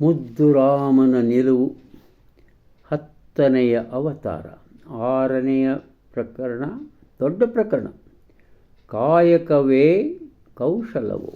ಮುದ್ದುರಾಮನ ನಿಲುವು ಹತ್ತನೆಯ ಅವತಾರ, ಆರನೆಯ ಪ್ರಕರಣ, ದೊಡ್ಡ ಪ್ರಕರಣ. ಕಾಯಕವೇ ಕೌಶಲವು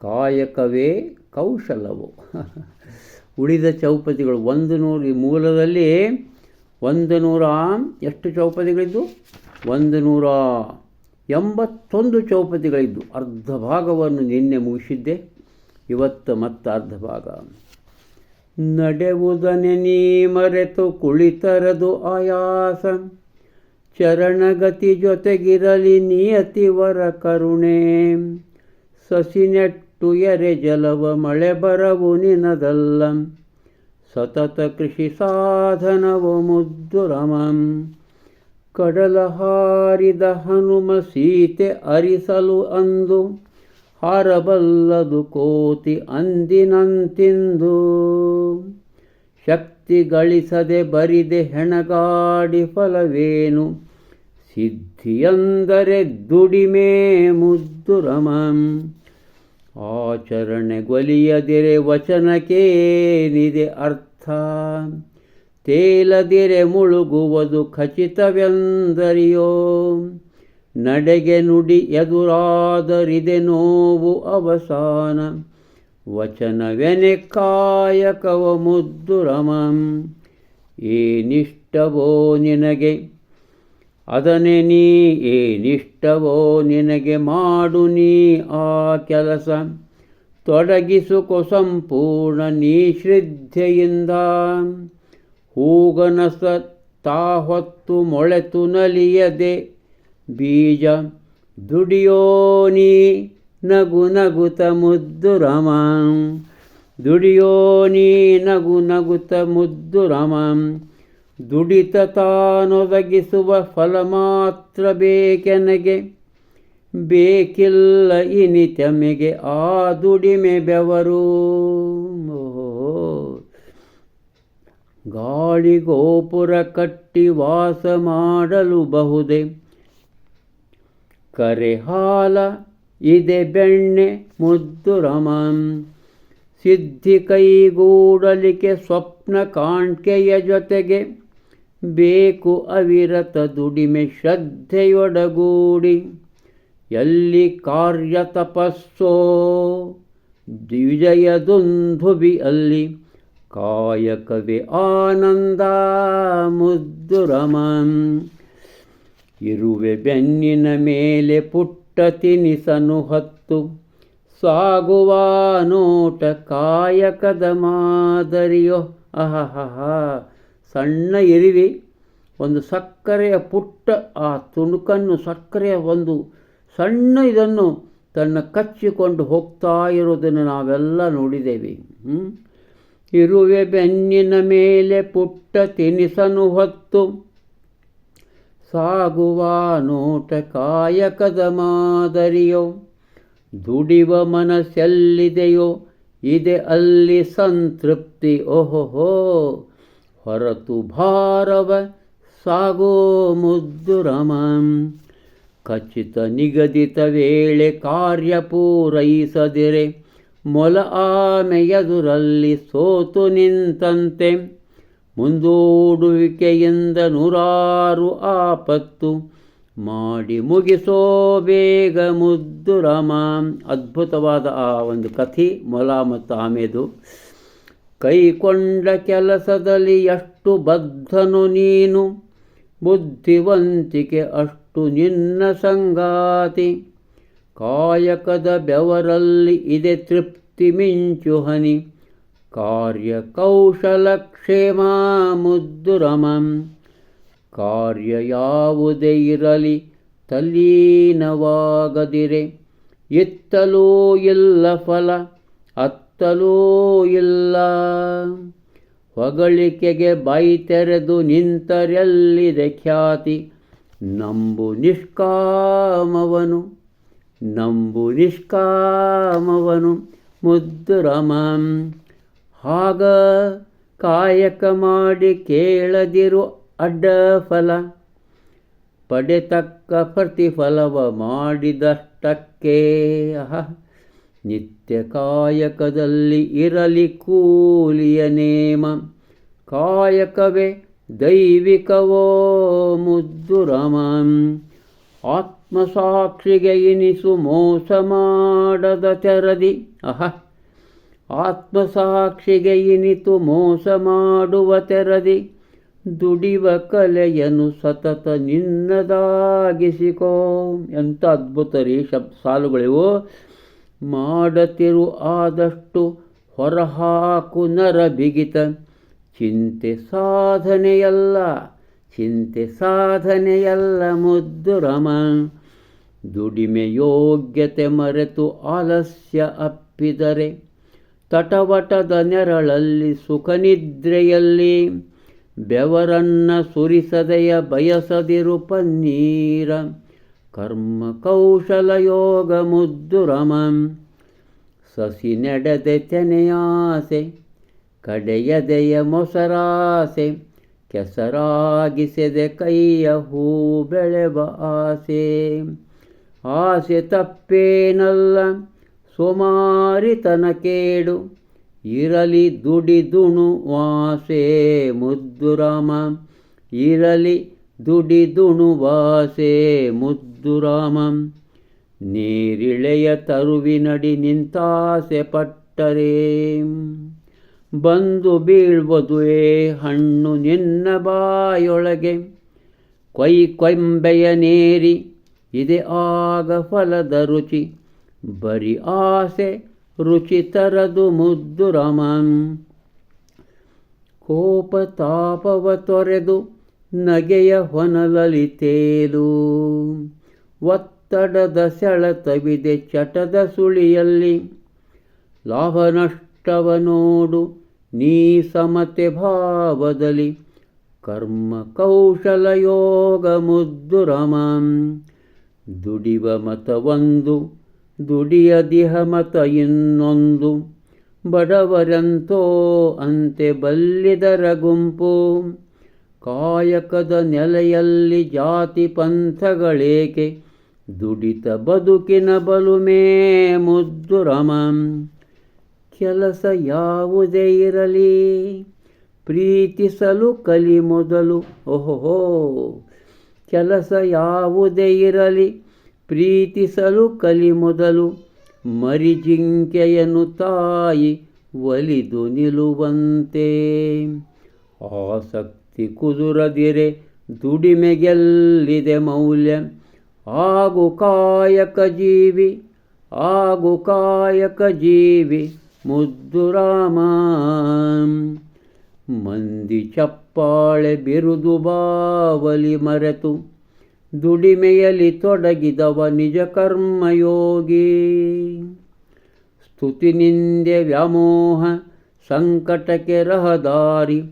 ಕಾಯಕವೇ ಕೌಶಲವು. ಉಳಿದ ಚೌಪತಿಗಳು ಒಂದು ನೂರು ಮೂಲದಲ್ಲಿ ಒಂದು ನೂರ ಎಷ್ಟು ಚೌಪದಿಗಳಿದ್ದು ಒಂದು ನೂರ ಎಂಬತ್ತೊಂದು ಚೌಪದಿಗಳಿದ್ದು ಅರ್ಧ ಭಾಗವನ್ನು ನಿನ್ನೆ ಮುಗಿಸಿದ್ದೆ. ಇವತ್ತು ಮತ್ತೆ ಅರ್ಧ ಭಾಗ. ನಡೆವುದನೆ ನೀ ಮರೆತು ಕುಳಿತರದು ಆಯಾಸ. ಚರಣಗತಿ ಜೊತೆಗಿರಲಿ ನಿಯತಿವರ ಕರುಣೆ. ಸಸಿ ನೆಟ್ಟು ಎರೆ ಜಲವ ಮಳೆ ಬರವು ನಿನದಲ್ಲ. ಸತತ ಕೃಷಿ ಸಾಧನವು ಮುದ್ದು ರಮಂ. ಕಡಲ ಹಾರಿದ ಹನುಮ ಸೀತೆ ಅರಿಸಲು ಅಂದು, ಹಾರಬಲ್ಲದು ಕೋತಿ ಅಂದಿನಂತಿಂದು. ಶಕ್ತಿ ಗಳಿಸದೆ ಬರಿದೆ ಹೆಣಗಾಡಿ ಫಲವೇನು, ಸಿದ್ಧಿಯಂದರೆ ದುಡಿಮೆ ಮುದ್ದು ರಮಂ. ಆಚರಣೆಗೊಲಿಯದಿರೆ ವಚನಕ್ಕೇನಿದೆ ಅರ್ಥ? ತೇಲದಿರೆ ಮುಳುಗುವುದು ಖಚಿತವೆಂದರಿಯೋ? ನಡೆಗೆ ನುಡಿ ಎದುರಾದರಿದೆ ನೋವು ಅವಸಾನ? ವಚನವೆನೆ ಕಾಯಕವ ಮುದ್ದು ರಮಂ? ಏನಿಷ್ಟವೋ ನಿನಗೆ ಅದನೆ ನೀ ಏನಿಷ್ಟವೋ ನಿನಗೆ ಮಾಡು ನೀ ಆ ಕೆಲಸ. ತೊಡಗಿಸುಕೊ ಸಂಪೂರ್ಣ ನೀ ಶ್ರದ್ಧೆಯಿಂದ. ಹೂಗನಸ ತಾ ಹೊತ್ತು ಮೊಳೆತು ನಲಿಯದೆ. ಬೀಜ ದುಡಿಯೋನಿ ನಗು ನಗುತ ಮುದ್ದು ರಮಂ. ದುಡಿಯೋನಿ ನಗು ನಗುತ ಮುದ್ದು ರಮಂ. ದುಡಿತ ತಾನೊದಗಿಸುವ ಫಲ ಮಾತ್ರ ಬೇಕೆನಗೆ? ಬೇಕಿಲ್ಲ ಇನಿತಮೆಗೆ ಆ ದುಡಿಮೆ ಬೆವರು. ಗಾಳಿ ಗೋಪುರ ಕಟ್ಟಿ ವಾಸ ಮಾಡಲು ಬಹುದೇ. ಕರೆ ಹಾಲ, ಇದೆ ಬೆಣ್ಣೆ, ಮುದ್ದು ರಮಂ. ಸಿದ್ಧಿ ಕೈಗೂಡಲಿಕ್ಕೆ ಸ್ವಪ್ನ ಕಾಣ್ಕೆಯ ಜೊತೆಗೆ ಬೇಕು ಅವಿರತ ದುಡಿಮೆ ಶ್ರದ್ಧೆಯೊಡಗೂಡಿ. ಎಲ್ಲಿ ಕಾರ್ಯ ತಪಸ್ಸೋ ವಿಜಯದುಂಧುಬಿ ಅಲ್ಲಿ ಕಾಯಕವೇ ಆನಂದ ಮುದ್ದುರಮಂ. ಇರುವೆ ಬೆನ್ನಿನ ಮೇಲೆ ಪುಟ್ಟ ತಿನಿಸನು ಹತ್ತು, ಸಾಗುವ ನೋಟ ಕಾಯಕದ ಮಾದರಿಯೋ. ಅಹಹ ಸಣ್ಣ ಇರುವೆ ಒಂದು ಸಕ್ಕರೆಯ ಪುಟ್ಟ, ಆ ತುಣುಕನ್ನು ಸಕ್ಕರೆಯ ಒಂದು ಸಣ್ಣ ಇದನ್ನು ತನ್ನ ಕಚ್ಚಿಕೊಂಡು ಹೋಗ್ತಾ ಇರೋದನ್ನು ನಾವೆಲ್ಲ ನೋಡಿದ್ದೇವೆ. ಇರುವೆ ಬೆನ್ನಿನ ಮೇಲೆ ಪುಟ್ಟ ತಿನಿಸನು ಹೊತ್ತು, ಸಾಗುವ ನೋಟ ಕಾಯಕದ ಮಾದರಿಯೋ, ದುಡಿವ ಮನಸ್ಸೆಲ್ಲಿದೆಯೋ, ಇದೆ ಅಲ್ಲಿ ಸಂತೃಪ್ತಿ ಓಹೋ ಹೊರತು ಭಾರವ ಸಾಗೋ ಮುದ್ದು ರಮಂ. ಖಚಿತ ನಿಗದಿತ ವೇಳೆ ಕಾರ್ಯ ಪೂರೈಸದಿರೆ. ಮೊಲ ಆಮೆಯದುರಲ್ಲಿ ಸೋತು ನಿಂತಂತೆ. ಮುಂದೂಡುವಿಕೆಯಿಂದ ನೂರಾರು ಆಪತ್ತು. ಮಾಡಿ ಮುಗಿಸೋ ಬೇಗ ಮುದ್ದು ರಾಮ. ಅದ್ಭುತವಾದ ಆ ಒಂದು ಕಥೆ ಮೊಲ ಮತ್ತು ಆಮೆದು. ಕೈಕೊಂಡ ಕೆಲಸದಲ್ಲಿ ಎಷ್ಟು ಬದ್ಧನು ನೀನು? ಬುದ್ಧಿವಂತಿಕೆ ಅಷ್ಟು ನಿನ್ನ ಸಂಗಾತಿ. ಕಾಯಕದ ಬೆವರಲ್ಲಿ ಇದೆ ತೃಪ್ತಿ ಮಿಂಚು ಹನಿ. ಕಾರ್ಯ ಕ್ಷೇಮ ಮುದ್ದುರಮಂ ಕಾರ್ಯ ಯಾವುದೇ ಇರಲಿ ತಲ್ಲೀನವಾಗದಿರೆ. ಇತ್ತಲೂ ಇಲ್ಲ ಫಲ. ಅತ್ತಲೂ ಇಲ್ಲ. ಹೊಗಳಿಕೆಗೆ ಬಾಯಿ ತೆರೆದು ನಿಂತರೆಲ್ಲಿದೆ ಖ್ಯಾತಿ? ನಂಬು ನಿಷ್ಕಾಮವನು ನಂಬು ನಿಷ್ಕಾಮವನು ಮುದ್ರಮಂ. ಆಗ ಕಾಯಕ ಮಾಡಿ ಕೇಳದಿರು ಅಡ್ಡ ಫಲ ಪಡೆತಕ್ಕ ಪ್ರತಿಫಲವ ಮಾಡಿದಷ್ಟಕ್ಕೆ. ಅಹ. ನಿತ್ಯ ಕಾಯಕದಲ್ಲಿ ಇರಲಿ ಕೂಲಿಯ ನೇಮ. ಕಾಯಕವೇ ದೈವಿಕವೋ ಮುದ್ದುರಮಂ ಆತ್ಮಸಾಕ್ಷಿಗೆ ಇನಿಸು ಮೋಸ ಮಾಡದ ಚರದಿ. ಅಹ. ಆತ್ಮಸಾಕ್ಷಿಗೆ ಇನಿತು ಮೋಸ ಮಾಡುವ ತೆರದಿ. ದುಡಿವ ಕಲೆಯನ್ನು ಸತತ ನಿನ್ನದಾಗಿಸಿಕೋ. ಎಂಥ ಅದ್ಭುತ ರೀ ಶಬ್ ಸಾಲುಗಳಿವು. ಮಾಡತಿರು ಆದಷ್ಟು ಹೊರಹಾಕು ನರ ಬಿಗಿತ ಚಿಂತೆ ಸಾಧನೆಯಲ್ಲ ಚಿಂತೆ ಸಾಧನೆಯಲ್ಲ ಮುದ್ದು ರಮ. ದುಡಿಮೆ ಯೋಗ್ಯತೆ ಮರೆತು ಆಲಸ್ಯ ಅಪ್ಪಿದರೆ, ತಟವಟದ ನೆರಳಲ್ಲಿ ಸುಖನಿದ್ರೆಯಲ್ಲಿ, ಬೆವರನ್ನ ಸುರಿಸದೆಯ ಬಯಸದಿರು ಪನ್ನೀರ. ಕರ್ಮ ಕೌಶಲ ಯೋಗ ಮುದ್ದು ರಮಂ ಸಸಿ ನಡೆದೆ ತೆನೆಯಾಸೆ ಕಡೆಯದೆಯ ಮೊಸರಾಸೆ, ಕೆಸರಾಗಿಸದೆ ಕೈಯ ಹೂ ಬೆಳೆವ ಆಸೆ. ಆಸೆ ತಪ್ಪೇನಲ್ಲ, ಸುಮಾರಿತನ ಕೇಡು, ಇರಲಿ ದುಡಿದುಣು ವಾಸೆ ಮುದ್ದು ರಾಮ ಇರಲಿ ದುಡಿದುಣು ಮುದ್ದುರಾಮಂ. ಮುದ್ದು ರಾಮಂ ನೀರಿಳೆಯ ತರುವಿನಡಿ ನಿಂತಾಸೆ ಪಟ್ಟರೆ. ಬಂದು ಬೀಳ್ವದುವೆ ಹಣ್ಣು ನಿನ್ನ ಬಾಯೊಳಗೆ. ಕೊಯ್ ಕೊಂಬೆಯ ನೇರಿ ಇದೆ ಆಗ ಫಲದ ರುಚಿ. ಬರಿ ಆಸೆ ರುಚಿ ತರದು ಮುದ್ದು ರಮನ್ ಕೋಪ ತಾಪವ ತೊರೆದು ನಗೆಯ ಹೊನಲಲಿತೇಲು ಒತ್ತಡದ ಸೆಳೆತವಿದೆ ಚಟದ ಸುಳಿಯಲ್ಲಿ. ಲಾಭ ನಷ್ಟವ ನೋಡು ನೀ ಸಮತೆ ಭಾವದಲ್ಲಿ ಕರ್ಮ ಕೌಶಲ ಯೋಗ ಮುದ್ದು ರಮಂ ದುಡಿವ ಮತವೊಂದು ದುಡಿಯದಿಹ ಮತ ಇನ್ನೊಂದು. ಬಡವರಂತೋ ಅಂತೆ ಬಲ್ಲಿದರ ಗುಂಪು. ಕಾಯಕದ ನೆಲೆಯಲ್ಲಿ ಜಾತಿ ಪಂಥಗಳೇಕೆ? ದುಡಿತ ಬದುಕಿನ ಬಲುಮೇ ಮುದ್ದು ರಮಂ. ಕೆಲಸ ಯಾವುದೇ ಇರಲಿ. ಪ್ರೀತಿಸಲು ಕಲಿ ಮೊದಲು. ಓಹೋ ಕೆಲಸ ಯಾವುದೇ ಇರಲಿ. ಪ್ರೀತಿಸಲು ಕಲಿ ಮೊದಲು. ಮರಿಜಿಂಕೆಯನ್ನು ತಾಯಿ ಒಲಿದು ನಿಲ್ಲುವಂತೆ ಆಸಕ್ತಿ ಕುದುರದಿರೆ ದುಡಿಮೆಗೆಲ್ಲಿದೆ ಮೌಲ್ಯ? ಆಗು ಕಾಯಕ ಜೀವಿ, ಆಗು ಕಾಯಕ ಜೀವಿ ಮುದ್ದು ರಾಮ. ಮಂದಿ ಚಪ್ಪಾಳೆ ಬಿರುದು ಬಾವಲಿ ಮರೆತು ದುಡಿಮೆಯಲ್ಲಿ ತೊಡಗಿದವ ನಿಜ ಕರ್ಮಯೋಗಿ. ಸ್ತುತಿ ನಿಂದೆ ವ್ಯಾಮೋಹ ಸಂಕಟಕ್ಕೆ ರಹದಾರಿ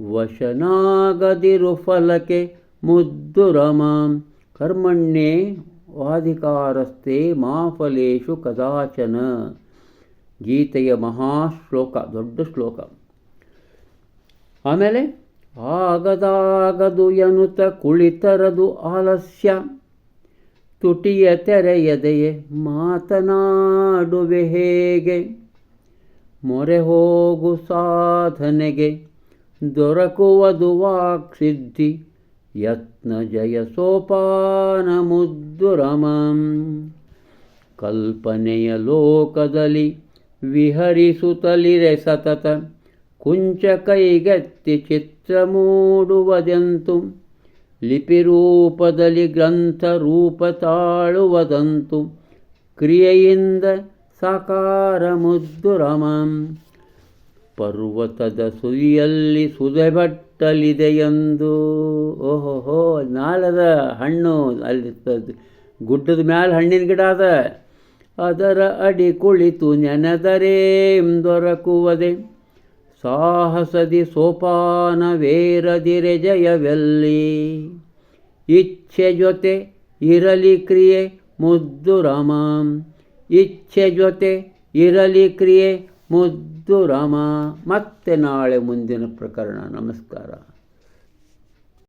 ವಶನಾಗದಿರು ಫಲಕೆ ಮುದ್ದು ರಮಾಂ ಕರ್ಮಣ್ಯೇ ವಾಧಿಕಾರಸ್ಥೆ ಮಾ ಫಲೇಶು ಕದಾಚನ. ಗೀತೆಯ ಮಹಾಶ್ಲೋಕ, ದೊಡ್ಡ ಶ್ಲೋಕ. ಆಮೇಲೆ, ಆಗದಾಗದು ಎನ್ನುತ್ತ ಕುಳಿತರದು ಆಲಸ್ಯ. ತುಟಿಯ ತೆರೆಯದೆಯೇ ಮಾತನಾಡುವೆ ಹೇಗೆ? ಮೊರೆ ಹೋಗು ಸಾಧನೆಗೆ ದೊರಕುವುದು ವಾಕ್ಸಿದ್ಧಿ ಯತ್ನ ಜಯ ಸೋಪಾನ ಮುದ್ದುರಮಂ ಕಲ್ಪನೆಯ ಲೋಕದಲ್ಲಿ ವಿಹರಿಸುತ್ತಲಿರೆ ಸತತ ಕುಂಚ ಕೈಗೆತ್ತಿ ಚಿತ್ರ ಮೂಡುವುದೆಂತು ಲಿಪಿರೂಪದಲ್ಲಿ ಗ್ರಂಥ ರೂಪ ತಾಳುವುದಂತು ಕ್ರಿಯೆಯಿಂದ ಸಾಕಾರ ಮುದ್ದು ರಮಂ ಪರ್ವತದ ಸುರಿಯಲ್ಲಿ ಸುಧೆಬಟ್ಟಲಿದೆ ಎಂದು. ಓಹೋಹೋ ನಾಳದ ಹಣ್ಣು ಅಲ್ಲಿ ಗುಡ್ಡದ ಮ್ಯಾಲೆ ಹಣ್ಣಿನ ಗಿಡ ಅದ. ಅದರ ಅಡಿ ಕುಳಿತು ನೆನೆದರೇ ದೊರಕುವದೆ. ಸಾಹಸದಿ ಸೋಪಾನವೇರದಿರೆ ಜಯವೆಲ್ಲಿ. ಇಚ್ಛೆ ಜೊತೆ ಇರಲಿ ಕ್ರಿಯೆ ಮುದ್ದು ರಮಾಂ. ಇಚ್ಛೆ ಜೊತೆ ಇರಲಿ ಕ್ರಿಯೆ ಮುದ್ದು ರಾಮ ಮತ್ತೆ ನಾಳೆ ಮುಂದಿನ ಪ್ರಕರಣ. ನಮಸ್ಕಾರ.